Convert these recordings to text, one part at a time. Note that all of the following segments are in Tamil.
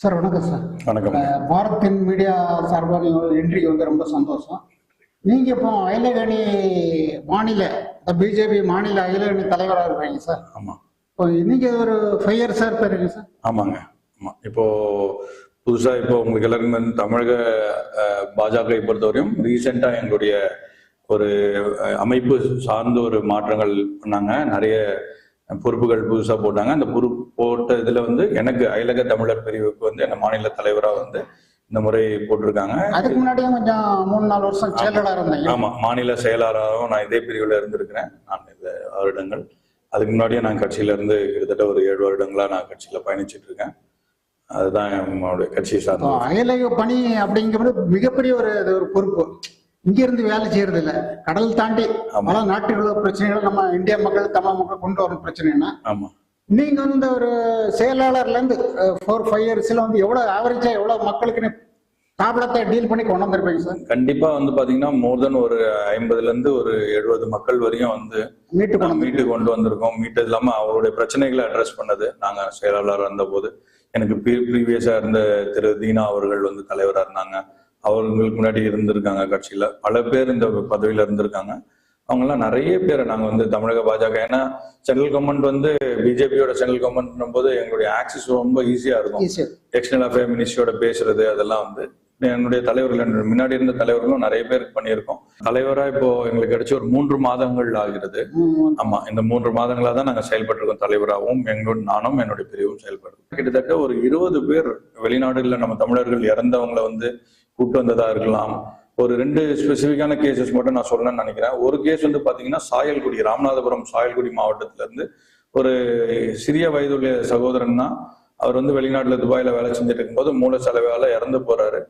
சார் வணக்கம் சார். வணக்கம். பாரத்தின் மீடியா சார்பாக என்ட்ரிக்கு வந்து ரொம்ப சந்தோஷம். நீங்க இப்போ அயலகணி மாநில பிஜேபி மாநில அயலகணி தலைவராக இருக்கீங்க சார். ஆமா. இப்போ நீங்க ஒரு ஃபைவ் இயர்ஸ் சார் இருக்கீங்க சார். ஆமாங்க. ஆமா. இப்போ புதுசா இப்போ உங்களுக்கு எல்லாருக்கும் தமிழக பாஜகவை பொறுத்தவரையும் ரீசெண்டா எங்களுடைய ஒரு அமைப்பு சார்ந்த ஒரு மாற்றங்கள் பண்ணாங்க. நிறைய பொறுப்புகள் புதுசா போட்டாங்க. அந்த பொறுப்பு போட்ட இதுல வந்து எனக்கு அயலக தமிழர் பிரிவுக்கு வந்து என்ன மாநில தலைவரா வந்து இந்த முறை போட்டிருக்காங்க. அதுக்கு முன்னாடியே கொஞ்சம் மூணு நாலு வருஷம் செயலராக இருந்தீங்க ஆமா. மாநில செயலாளராகவும் நான் இதே பிரிவுல இருந்திருக்கிறேன். நான் இந்த வருடங்கள். அதுக்கு முன்னாடியே நான் கட்சியில இருந்து கிட்டத்தட்ட ஒரு ஏழு வருடங்களா நான் கட்சியில பயணிச்சிட்டு இருக்கேன். அதுதான் நம்மளுடைய கட்சியை சார்ந்த அயலக பணி அப்படிங்கிறது மிகப்பெரிய ஒரு ஒரு பொறுப்பு. இங்க இருந்து வேலை செய்யறது இல்ல கடல் தாண்டி. பல நாட்டுகள பிரச்சனைகள் நம்ம இந்திய மக்கள் தமிழ் மக்கள் கொண்டு வரும் பிரச்சனைன்னா ஆமா. நீங்க வந்து ஒரு செயலாளர்ல இருந்து ஃபோர் ஃபைவ் இயர்ஸ்ல வந்து எவ்வளவு ஆவரேஜா எவ்வளவு மக்களுக்கு ப்ராப்ளத்தை டீல் பண்ணி கொண்டு வந்திருப்பீங்க சார்? கண்டிப்பா வந்து பாத்தீங்கன்னா மோர் தென் ஒரு ஐம்பதுல இருந்து ஒரு எழுபது மக்கள் வரையும் வந்து மீட்டு மீட்டு கொண்டு வந்திருக்கோம். மீட்டு இல்லாம அவருடைய பிரச்சனைகளை அட்ரஸ் பண்ணது நாங்க செயலாளராக இருந்த போது எனக்கு ப்ரீவியஸா இருந்த திரு தீனா அவர்கள் வந்து தலைவரா இருந்தாங்க. அவர்களுக்கு முன்னாடி இருந்திருக்காங்க கட்சியில. பல பேர் இந்த பதவியில இருந்திருக்காங்க. அவங்கெல்லாம் நிறைய பேரை நாங்க வந்து தமிழக பாஜக. ஏன்னா சென்ட்ரல் கவர்மெண்ட் வந்து பிஜேபியோட சென்ட்ரல் கவர்மெண்ட் போது எங்களுடைய ஆக்சஸ் ரொம்ப ஈஸியா இருக்கும். எக்ஸ்டர்னல் அஃபேர் மினிஸ்ட்ரியோட பேசுறது அதெல்லாம் வந்து. என்னுடைய தலைவர்கள் முன்னாடி இருந்த தலைவர்களும் நிறைய பேருக்கு பண்ணியிருக்கோம். தலைவரா இப்போ எங்களுக்கு கிடைச்ச ஒரு மூன்று மாதங்கள் ஆகிறது. ஆமா இந்த மூன்று மாதங்களா தான் நாங்க செயல்பட்டு இருக்கோம் தலைவராகவும் எங்களோட நானும் என்னுடைய பிரிவும் செயல்படுறோம். கிட்டத்தட்ட ஒரு இருபது பேர் வெளிநாடுகளில் நம்ம தமிழர்கள் இறந்தவங்களை வந்து கூப்பிட்டு வந்ததா இருக்கலாம். ஒரு ரெண்டு ஸ்பெசிஃபிக்கான கேசஸ் மட்டும் நான் சொல்லணும்னு நினைக்கிறேன். ஒரு கேஸ் வந்து பாத்தீங்கன்னா சாயல்குடி ராமநாதபுரம் சாயல்குடி மாவட்டத்துல இருந்து ஒரு சிறிய வயதுள்ள சகோதரன் தான் அவர் வந்து வெளிநாட்டுல துபாயில வேலை செஞ்சுட்டு இருக்கும்போது மூல செலவால இறந்து போறாரு.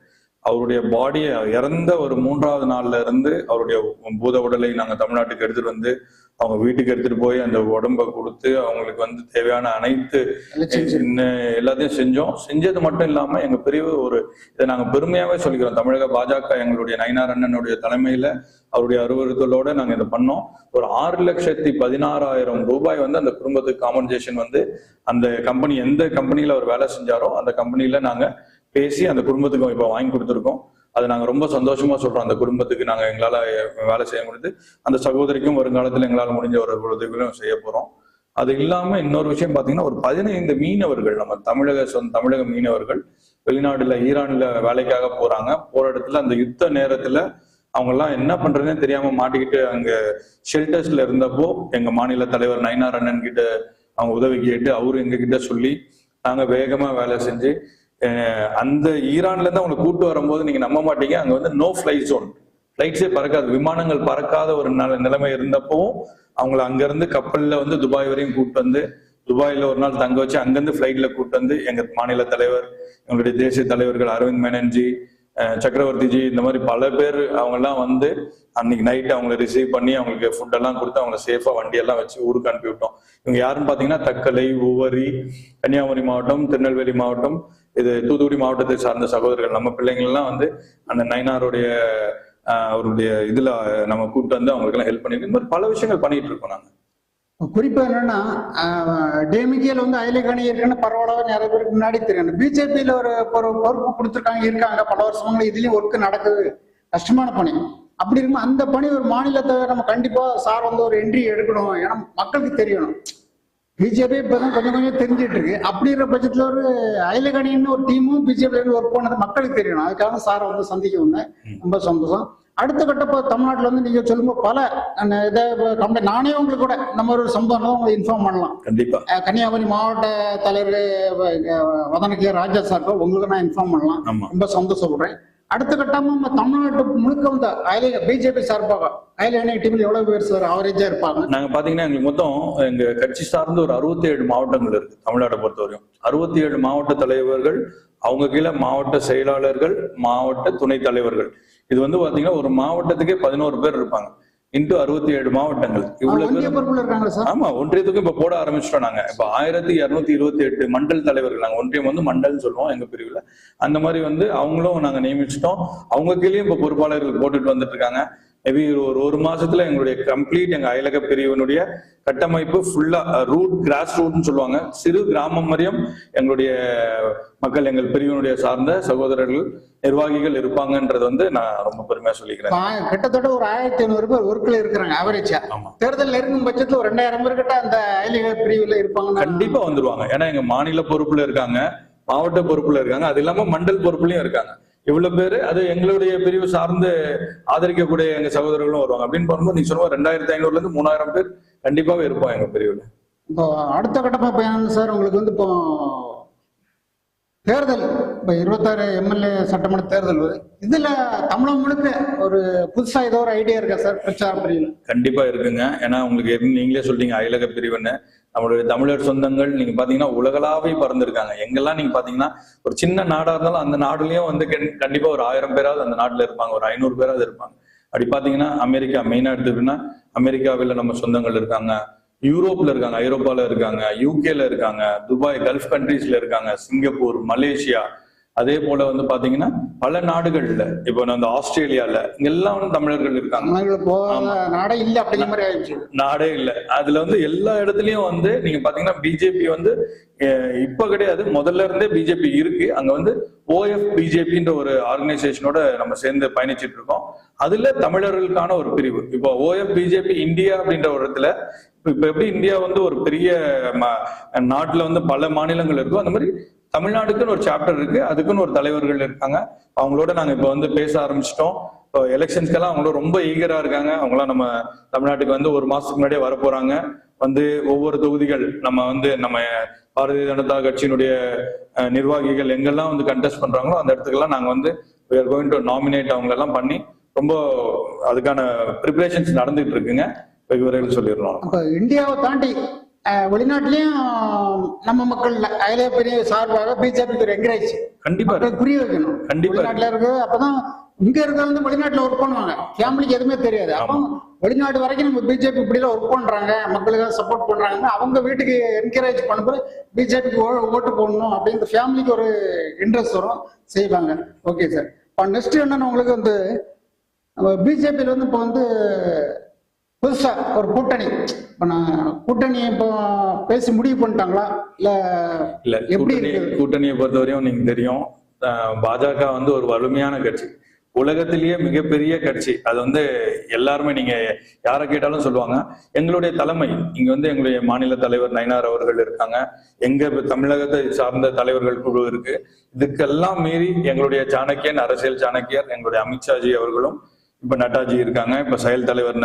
அவருடைய பாடியை இறந்த ஒரு மூன்றாவது நாள்ல இருந்து அவருடைய பூத உடலை நாங்க தமிழ்நாட்டுக்கு எடுத்துட்டு வந்து அவங்க வீட்டுக்கு எடுத்துட்டு போய் அந்த உடம்ப கொடுத்து அவங்களுக்கு வந்து தேவையான அனைத்து எல்லாத்தையும் செஞ்சோம். செஞ்சது மட்டும் இல்லாம எங்க பிரிவு ஒரு இதை நாங்க பெருமையாவே சொல்லிக்கிறோம். தமிழக பாஜக எங்களுடைய நயினார் அண்ணனுடைய தலைமையில அவருடைய அறுவறுத்தலோட நாங்க இதை பண்ணோம். ஒரு ஆறு லட்சத்தி பதினாறாயிரம் ரூபாய் வந்து அந்த குடும்பத்துக்கு காம்பன்சேஷன் வந்து அந்த கம்பெனி எந்த கம்பெனில அவர் வேலை செஞ்சாரோ அந்த கம்பெனில நாங்க பேசி அந்த குடும்பத்துக்கு இப்ப வாங்கி கொடுத்துருக்கோம். அது நாங்கள் ரொம்ப சந்தோஷமா சொல்றோம். அந்த குடும்பத்துக்கு நாங்கள் எங்களால் வேலை செய்ய முடியுது அந்த சகோதரிக்கும் வருங்காலத்தில் எங்களால் முடிஞ்ச ஒரு உதவிகளும் செய்ய போறோம். அது இல்லாம இன்னொரு விஷயம் பாத்தீங்கன்னா ஒரு பதினைந்து மீனவர்கள் நம்ம தமிழக சொந்த தமிழக மீனவர்கள் வெளிநாடுல ஈரான்ல வேலைக்காக போறாங்க. போற இடத்துல அந்த யுத்த நேரத்துல அவங்க எல்லாம் என்ன பண்றதுனே தெரியாம மாட்டிக்கிட்டு அங்க ஷெல்டர்ஸ்ல இருந்தப்போ எங்க மாநில தலைவர் நயனார் அண்ணன் கிட்ட அவங்க உதவி கேட்டு அவரு எங்க கிட்ட சொல்லி நாங்க வேகமா வேலை செஞ்சு அந்த ஈரான்ல இருந்து அவங்களை கூட்டு வரும்போது நீங்க நம்ப மாட்டீங்க. அங்க வந்து நோ ஃபிளை ஜோன் ஃபிளைட்ஸே பறக்காது. விமானங்கள் பறக்காத ஒரு நிலைமை இருந்தப்பவும் அவங்கள அங்கிருந்து கப்பல்ல வந்து துபாய் வரையும் கூட்டு வந்து துபாயில ஒரு நாள் தங்க வச்சு அங்கிருந்து ஃபிளைட்ல கூட்டு வந்து எங்க மாநில தலைவர் எங்களுடைய தேசிய தலைவர்கள் அரவிந்த் மேனன்ஜி சக்கரவர்த்திஜி இந்த மாதிரி பல பேர் அவங்க எல்லாம் வந்து அன்னைக்கு நைட் அவங்கள ரிசீவ் பண்ணி அவங்களுக்கு ஃபுட் எல்லாம் கொடுத்து அவங்களை சேஃபா வண்டி எல்லாம் வச்சு ஊருக்கு அனுப்பி விட்டோம். இவங்க யாருன்னு பாத்தீங்கன்னா தக்கலை உவரி கன்னியாகுமரி மாவட்டம் திருநெல்வேலி மாவட்டம் இது தூத்துக்குடி மாவட்டத்தை சார்ந்த சகோதரர்கள் நம்ம பிள்ளைங்கள் எல்லாம் வந்து அந்த நைனாருடைய அவருடைய இதுல நம்ம கூப்பிட்டு வந்து அவங்களுக்கு எல்லாம் ஹெல்ப் பண்ணிருக்கோம் இந்த மாதிரி பல விஷயங்கள் பண்ணிட்டு இருக்கோம் நாங்க. குறிப்பா என்னன்னா டேமிகியல் வந்து அயலகணி இருக்குன்னு பரவாயில்ல நிறைய பேருக்கு முன்னாடி தெரியும். பிஜேபியில ஒரு ஒரு பொறுப்பு கொடுத்துருக்காங்க இருக்காங்க. பல வருஷங்கள இதுலயும் ஒர்க் நடக்குது. கஷ்டமான பணி. அப்படி இருக்கும் அந்த பணி ஒரு மாநிலத்தை நம்ம கண்டிப்பா சார் வந்து ஒரு என்ட்ரி எடுக்கணும். ஏன்னா மக்களுக்கு தெரியணும். பிஜேபி இப்பதான் கொஞ்சம் கொஞ்சம் தெரிஞ்சிட்டு இருக்கு. அப்படிங்கிற பட்சத்துல ஒரு அயலகணின்னு ஒரு டீமும் பிஜேபி ஒர்க் பண்ணது மக்களுக்கு தெரியணும். அதுக்காக சாரை வந்து சந்திக்க வந்தேன். ரொம்ப சந்தோஷம். அடுத்த கட்ட இப்போ தமிழ்நாட்டில் வந்து நீங்க சொல்லும்போது பல இதை கம்பெனி நானே உங்களுக்கு கூட நம்ம ஒரு சம்பவம் உங்களுக்கு இன்ஃபார்ம் பண்ணலாம். கண்டிப்பா. கன்னியாகுமரி மாவட்ட தலைவர் வதனகே ராஜா சார்க்கோ உங்களுக்கு நான் இன்ஃபார்ம் பண்ணலாம். ரொம்ப சந்தோஷப்படுறேன். அடுத்த கட்டமா நம்ம தமிழ்நாட்டு முழுக்க வந்து அயல பிஜேபி சார்பாக அயல டீம்ல எவ்வளவு பேர் சார் ஆவரேஜா இருப்பாங்க? நாங்க பாத்தீங்கன்னா எங்களுக்கு மொத்தம் எங்க கட்சி சார்ந்து ஒரு அறுபத்தி ஏழு மாவட்டங்கள் இருக்கு தமிழ்நாட்டை பொறுத்தவரையும். அறுபத்தி ஏழு மாவட்ட தலைவர்கள் அவங்க கீழே மாவட்ட செயலாளர்கள் மாவட்ட துணைத் தலைவர்கள். இது வந்து பாத்தீங்கன்னா ஒரு மாவட்டத்துக்கே பதினோரு பேர் இருப்பாங்க. இன்ட்டு அறுபத்தி ஏழு மாவட்டங்கள் இவ்வளவு ஆமா ஒன்றியத்துக்கும் இப்ப போட ஆரம்பிச்சிட்டோம் நாங்க. இப்ப ஆயிரத்தி இருநூத்தி இருபத்தி எட்டு மண்டல் தலைவர்கள் நாங்க ஒன்றியம் வந்து மண்டல் சொல்லுவோம் எங்க பிரிவுல. அந்த மாதிரி வந்து அவங்களும் நாங்க நியமிச்சிட்டோம். அவங்க கீழயும் இப்ப பொறுப்பாளர்கள் போட்டுட்டு வந்துட்டு இருக்காங்க. மேபி ஒரு ஒரு மாசத்துல எங்களுடைய கம்ப்ளீட் எங்க அயலக பிரிவினுடைய கட்டமைப்பு ஃபுல்லா ரூட் கிராஸ் ரூட்னு சொல்லுவாங்க. சிறு கிராமம் வரையும் எங்களுடைய மக்கள் எங்கள் பிரிவினுடைய சார்ந்த சகோதரர்கள் நிர்வாகிகள் இருப்பாங்கன்றது வந்து நான் ரொம்ப பெருமையா சொல்லிக்கிறேன். கிட்டத்தட்ட ஒரு ஆயிரத்தி ஐநூறு பேர் ஒர்க்ல இருக்கிறாங்க ஆவரேஜா தேர்தல் நெருங்கும் பட்சத்துல ஒரு ரெண்டாயிரம் பேர் கிட்ட அந்த அயலிக பிரிவுல இருப்பாங்க. கண்டிப்பா வந்துருவாங்க. ஏன்னா எங்க மாநில பொறுப்புல இருக்காங்க மாவட்ட பொறுப்புல இருக்காங்க. அது இல்லாம மண்டல் பொறுப்புலயும் இருக்காங்க. இவ்வளவு பேரு அது எங்களுடைய பிரிவு சார்ந்து ஆதரிக்கக்கூடிய எங்க சகோதரர்களும் வருவாங்க. அப்படின்னு பார்க்கும்போது நீங்க சொன்ன ரெண்டாயிரத்தி ஐநூறுல இருந்து மூணாயிரம் பேர் கண்டிப்பாவே இருப்போம் எங்க பிரிவுல. இப்போ அடுத்த கட்டமா பயணம் சார் உங்களுக்கு வந்து இப்போ தேர்தல். இப்போ இருபத்தாறு எம்எல்ஏ சட்டமன்ற தேர்தல் வருது. இதுல தமிழகம் முழுக்க ஒரு புதுசா ஏதோ ஒரு ஐடியா இருக்கா சார்? பிரச்சாரம் பிரிவில் கண்டிப்பா இருக்குங்க. ஏன்னா உங்களுக்கு நீங்களே சொல்றீங்க அயலக பிரிவுன்னு. நம்மளுடைய தமிழர் சொந்தங்கள் நீங்க பாத்தீங்கன்னா உலகளாவே பறந்துருக்காங்க. எங்கெல்லாம் நீங்க பாத்தீங்கன்னா ஒரு சின்ன நாடா இருந்தாலும் அந்த நாடுலயும் வந்து கண்- கண்டிப்பா ஒரு ஆயிரம் பேராவது அந்த நாட்டுல இருப்பாங்க. ஒரு ஐநூறு பேராவது இருப்பாங்க. அப்படி பாத்தீங்கன்னா அமெரிக்கா மெயினா எடுத்துக்கிட்டோம்னா அமெரிக்காவில் நம்ம சொந்தங்கள் இருக்காங்க. யூரோப்ல இருக்காங்க ஐரோப்பால இருக்காங்க யூகேல இருக்காங்க துபாய் கல்ஃப் கண்ட்ரீஸ்ல இருக்காங்க சிங்கப்பூர் மலேசியா. அதே போல வந்து பாத்தீங்கன்னா பல நாடுகள்ல இப்போ நான் அந்த ஆஸ்திரேலியால இங்கெல்லாம் வந்து தமிழர்கள் இருக்காங்க. நாடே இல்லை அப்படிங்கிற மாதிரி ஆயிடுச்சு. நாடே இல்ல. அதுல வந்து எல்லா இடத்துலயும் வந்து நீங்க பாத்தீங்கன்னா பிஜேபி வந்து இப்ப கிடையாது. முதல்ல இருந்தே பிஜேபி இருக்கு. அங்க வந்து ஓஎஃப் பிஜேபின்ற ஒரு ஆர்கனைசேஷனோட நம்ம சேர்ந்து பயணிச்சுட்டு இருக்கோம். அதுல தமிழர்களுக்கான ஒரு பிரிவு. இப்போ ஓஎஃப் பிஜேபி இந்தியா அப்படின்ற ஒரு இடத்துல இப்ப எப்படி இந்தியா வந்து ஒரு பெரிய நாட்டுல வந்து பல மாநிலங்கள் இருக்கும் அந்த மாதிரி தமிழ்நாடுக்குன்னு ஒரு சாப்டர் இருக்கு. அதுக்குன்னு ஒரு தலைவர்கள் இருக்காங்க. அவங்களோட நாங்க இப்ப வந்து பேச ஆரம்பிச்சிட்டோம். இப்போ எலெக்ஷன்ஸ்க்கெல்லாம் அவங்களும் ரொம்ப ஈகரா இருக்காங்க. அவங்களாம் நம்ம தமிழ்நாட்டுக்கு வந்து ஒரு மாசத்துக்கு முன்னாடியே வர போறாங்க வந்து ஒவ்வொரு தொகுதிகள் நம்ம வந்து நம்ம பாரதிய ஜனதா கட்சியினுடைய நிர்வாகிகள் எங்கெல்லாம் வந்து கண்டெஸ்ட் பண்றாங்களோ அந்த இடத்துக்கெல்லாம் நாங்க வந்து we are going to nominate அவங்க எல்லாம் பண்ணி ரொம்ப அதுக்கான ப்ரிப்பரேஷன்ஸ் நடந்துட்டு இருக்குங்க. வெகு சொல்லிடுறோம் அப்ப இந்தியாவை தாண்டி வெளிநாட்டிலயும் நம்ம மக்கள் அயலே பெரிய சார்பாக பிஜேபிக்கு என்கரேஜ் கண்டிப்பா. புரிய வைக்கணும். கண்டிப்பா. வெளிநாட்டுல இருக்கு அப்பதான் இங்க இருக்கிறவங்க வந்து வெளிநாட்டுல ஒர்க் பண்ணுவாங்க. ஃபேமிலிக்கு எதுவுமே தெரியாது. அப்போ வெளிநாடு வரைக்கும் நம்ம பிஜேபி இப்படி எல்லாம் ஒர்க் பண்றாங்க மக்களுக்காக சப்போர்ட் பண்றாங்க அவங்க வீட்டுக்கு என்கரேஜ் பண்ணும்போது பிஜேபிக்கு ஓட்டு போடணும் அப்படின்னு ஃபேமிலிக்கு ஒரு இன்ட்ரெஸ்ட் வரும் செய்வாங்க. ஓகே சார் இப்போ நெக்ஸ்ட் என்னன்னா உங்களுக்கு வந்து பிஜேபியில் வந்து இப்போ வந்து புதுசா ஒரு கூட்டணி. இப்போ நான் கூட்டணி இப்போ பேசி முடிவு பண்ணிட்டாங்களா? இல்ல இல்ல எப்படி கூட்டணியை பொறுத்தவரையும் நீங்க தெரியும் பாஜக வந்து ஒரு வலிமையான கட்சி. உலகத்திலேயே மிகப்பெரிய கட்சி. அது வந்து எல்லாருமே நீங்க யாரை கேட்டாலும் சொல்லுவாங்க. எங்களுடைய தலைமை இங்க வந்து எங்களுடைய மாநில தலைவர் நயனார் அவர்கள் இருக்காங்க. எங்க தமிழகத்தை சார்ந்த தலைவர்கள் குழு இருக்கு. இதுக்கெல்லாம் மீறி எங்களுடைய சாணக்கியன் அரசியல் சாணக்கியர் எங்களுடைய அமித்ஷாஜி அவர்களும் இப்ப நட்டாஜி இருக்காங்க. இப்ப செயல் தலைவர்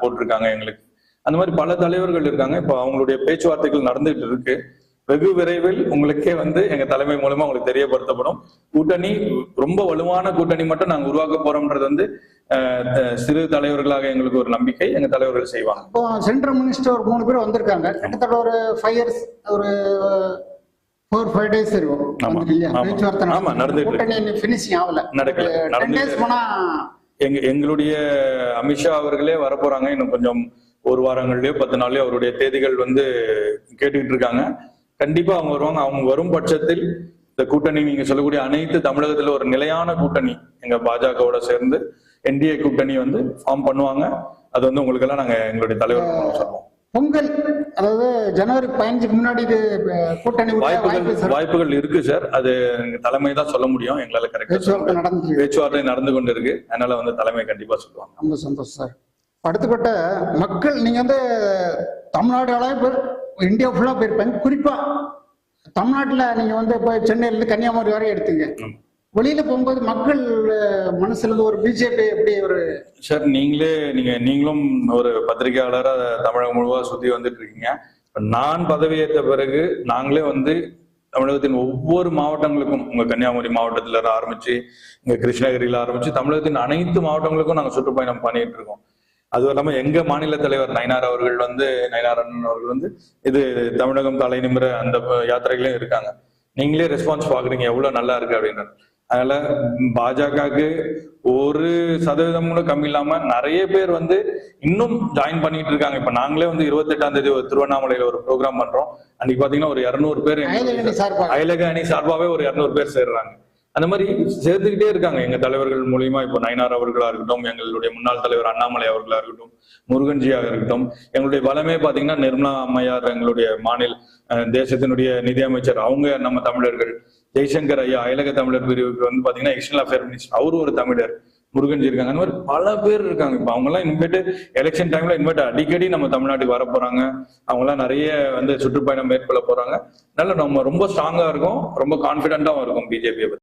போட்டிருக்காங்க எங்களுக்கு. அந்த மாதிரி பல தலைவர்கள் இருக்காங்க. இப்ப அவங்களுடைய பேச்சுவார்த்தைகள் நடந்துட்டு இருக்கு. வெகு விரைவில் உங்களுக்கே வந்து எங்க தலைமை மூலமா உங்களுக்கு தெரியப்படுத்தப்படும். கூட்டணி ரொம்ப வலுவான கூட்டணி மட்டும் நாங்க உருவாக்க போறோம்ன்றது வந்து சிறு தலைவர்களாக எங்களுக்கு ஒரு நம்பிக்கை எங்க தலைவர்கள் செய்வாங்க. இப்போ சென்ட்ரல் மினிஸ்டர் ஒரு மூணு பேர் வந்திருக்காங்க. கிட்டத்தட்ட ஒரு ஃபைவ் இயர்ஸ் ஒரு ஃபோர் ஃபைவ் டேஸ் இருக்கும். பேச்சுவார்த்தை ஆமா, நடந்து- நடந்துட்டு. கூட்டணி ஃபினிஷிங் ஆகல. நடக்கல. Ten days. போனா எங்க எங்களுடைய அமித்ஷா அவர்களே வரப்போறாங்க. இன்னும் கொஞ்சம் ஒரு வாரங்கள்லயோ பத்து நாள்லயோ அவருடைய தேதிகள் வந்து கேட்டுக்கிட்டு இருக்காங்க. கண்டிப்பா அவங்க வருவாங்க. அவங்க வரும் பட்சத்தில் இந்த கூட்டணி நீங்க சொல்லக்கூடிய அனைத்து தமிழகத்துல ஒரு நிலையான கூட்டணி எங்க பாஜகவோட சேர்ந்து என்டிஏ கூட்டணி வந்து ஃபார்ம் பண்ணுவாங்க. அது வந்து உங்களுக்கு எல்லாம் நாங்க எங்களுடைய தலைவர் சொல்லுவோம் பொங்கல் அதாவது ஜனவரி பதினஞ்சுக்கு முன்னாடி இது கூட்டணி வாய்ப்புகள் வாய்ப்புகள் இருக்கு சார். அது தலைமை தான் சொல்ல முடியும். எங்களால கரெக்டா நடந்துட்டு பேச்சுவார்த்தை நடந்து கொண்டு இருக்கு அதனால வந்து தலைமை கண்டிப்பா சொல்லுவாங்க. ரொம்ப சந்தோஷம் சார். அடுத்தப்பட்ட மக்கள் நீங்க வந்து தமிழ்நாடு அளவு இந்தியா ஃபுல்லா போயிருப்பாங்க குறிப்பா தமிழ்நாட்டுல நீங்க வந்து இப்போ சென்னையில இருந்து கன்னியாகுமரி வரை எடுத்தீங்க. வெளியில போகும்போது மக்கள் மனசுல ஒரு பிஜேபி எப்படி ஒரு சார் நீங்களே நீங்க நீங்களும் ஒரு பத்திரிகையாளரா தமிழகம் முழுவா சுத்தி வந்துட்டு இருக்கீங்க. நான் பதவியேற்ற பிறகு நாங்களே வந்து தமிழகத்தின் ஒவ்வொரு மாவட்டங்களுக்கும் உங்க கன்னியாகுமரி மாவட்டத்துல ஆரம்பிச்சு இங்க கிருஷ்ணகிரியில ஆரம்பிச்சு தமிழகத்தின் அனைத்து மாவட்டங்களுக்கும் நாங்க சுற்றுப்பயணம் பண்ணிட்டு இருக்கோம். அதுவும் இல்லாம எங்க மாநில தலைவர் நயினார் அவர்கள் வந்து நயினார் அண்ணன் அவர்கள் வந்து இது தமிழகம் தலை நிமிர அந்த யாத்திரைகளையும் இருக்காங்க. நீங்களே ரெஸ்பான்ஸ் பாக்குறீங்க எவ்வளவு நல்லா இருக்கு அப்படின்னு. அதனால பாஜகவுக்கு ஒரு சதவீதம் கூட கம்மி இல்லாம நிறைய பேர் வந்து இன்னும் ஜாயின் பண்ணிட்டு இருக்காங்க. இப்ப நாங்களே வந்து இருபத்தெட்டாம் தேதி ஒரு திருவண்ணாமலையில ஒரு ப்ரோக்ராம் பண்றோம். அன்னைக்கு பாத்தீங்கன்னா ஒரு இருநூறு பேர் அயலக அணி சார்பாவே ஒரு இருநூறு பேர் சேர்றாங்க. அந்த மாதிரி சேர்த்துக்கிட்டே இருக்காங்க. எங்க தலைவர்கள் மூலியமா இப்போ நயனார் அவர்களா இருக்கட்டும் எங்களுடைய முன்னாள் தலைவர் அண்ணாமலை அவர்களா இருக்கட்டும் முருகன்ஜியாக இருக்கட்டும் எங்களுடைய பலமே பாத்தீங்கன்னா நிர்மலா அம்மையார் எங்களுடைய மாநில தேசத்தினுடைய நிதியமைச்சர் அவங்க நம்ம தமிழர்கள். ஜெய்சங்கர் ஐயா அயலக தமிழர் பிரிவுக்கு வந்து பாத்தீங்கன்னா எக்ஸ்டர்னல் அஃபேர் மினிஸ்டர் அவரு ஒரு தமிழர். முருகன்ஜி இருக்காங்க. அந்த மாதிரி பல பேர் இருக்காங்க. இப்ப அவங்க எல்லாம் இனிமேட்டு எலெக்ஷன் டைம்ல இனிமேட்டு அடிக்கடி நம்ம தமிழ்நாட்டுக்கு வர போறாங்க. அவங்க எல்லாம் நிறைய வந்து சுற்றுப்பயணம் மேற்கொள்ள போறாங்க. அதனால நம்ம ரொம்ப ஸ்ட்ராங்கா இருக்கும். ரொம்ப கான்பிடண்டாவும் இருக்கும். பிஜேபியை பத்தி.